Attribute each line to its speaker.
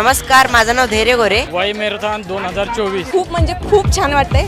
Speaker 1: नमस्कार माझं नाव धैर्य गोरे.
Speaker 2: वाई मॅरेथॉन दोन हजार चोवीस.
Speaker 3: खूप म्हणजे खूप छान वाटतंय.